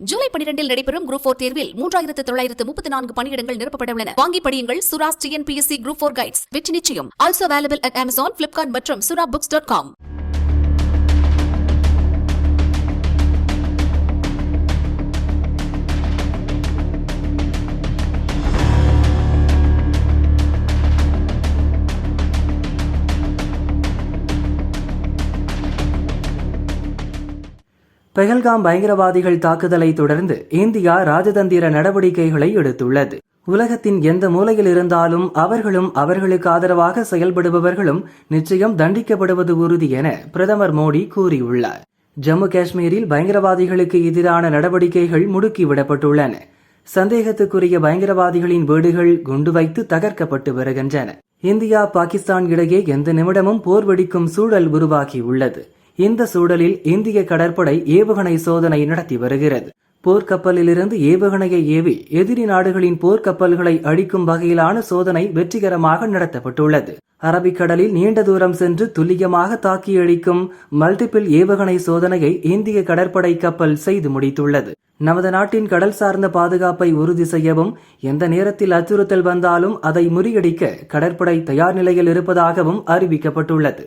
ஜூலை பனிரெண்டில் நடைபெறும் group four தேர்வில் மூன்றாயிரத்து தொள்ளாயிரத்து முப்பத்தி நான்கு பணியிடங்கள் நிரப்பப்பட உள்ளன வாங்கி படியுங்கள் Sura's TNPSC group four guides வெற்றி நிச்சயம். Also available at Amazon Flipkart மற்றும் Sura books dot com Pahalgam பயங்கரவாதிகள் தாக்குதலை தொடர்ந்து இந்தியா ராஜதந்திர நடவடிக்கைகளை எடுத்துள்ளது. உலகத்தின் எந்த மூலையில் இருந்தாலும் அவர்களும் அவர்களுக்கு ஆதரவாக செயல்படுபவர்களும் நிச்சயம் தண்டிக்கப்படுவது உறுதி என பிரதமர் மோடி கூறியுள்ளார். ஜம்மு காஷ்மீரில் பயங்கரவாதிகளுக்கு எதிரான நடவடிக்கைகள் முடுக்கிவிடப்பட்டுள்ளன. சந்தேகத்துக்குரிய பயங்கரவாதிகளின் வீடுகள் குண்டு வைத்து தகர்க்கப்பட்டு வருகின்றன. இந்தியா பாகிஸ்தான் இடையே எந்த நிமிடமும் போர் வெடிக்கும் சூழல் உருவாகியுள்ளது. இந்த சூழலில் இந்திய கடற்படை ஏவுகணை சோதனை நடத்தி வருகிறது. போர்க்கப்பலிலிருந்து ஏவுகணையை ஏவி எதிரி நாடுகளின் போர்க்கப்பல்களை அழிக்கும் வகையிலான சோதனை வெற்றிகரமாக நடத்தப்பட்டுள்ளது. அரபிக்கடலில் நீண்ட தூரம் சென்று துல்லியமாக தாக்கி அழிக்கும் மல்டிபிள் ஏவுகணை சோதனையை இந்திய கடற்படை கப்பல் செய்து முடித்துள்ளது. நமது நாட்டின் கடல் சார்ந்த பாதுகாப்பை உறுதி செய்யவும் எந்த நேரத்தில் அச்சுறுத்தல் வந்தாலும் அதை முறியடிக்க கடற்படை தயார் நிலையில் இருப்பதாகவும் அறிவிக்கப்பட்டுள்ளது.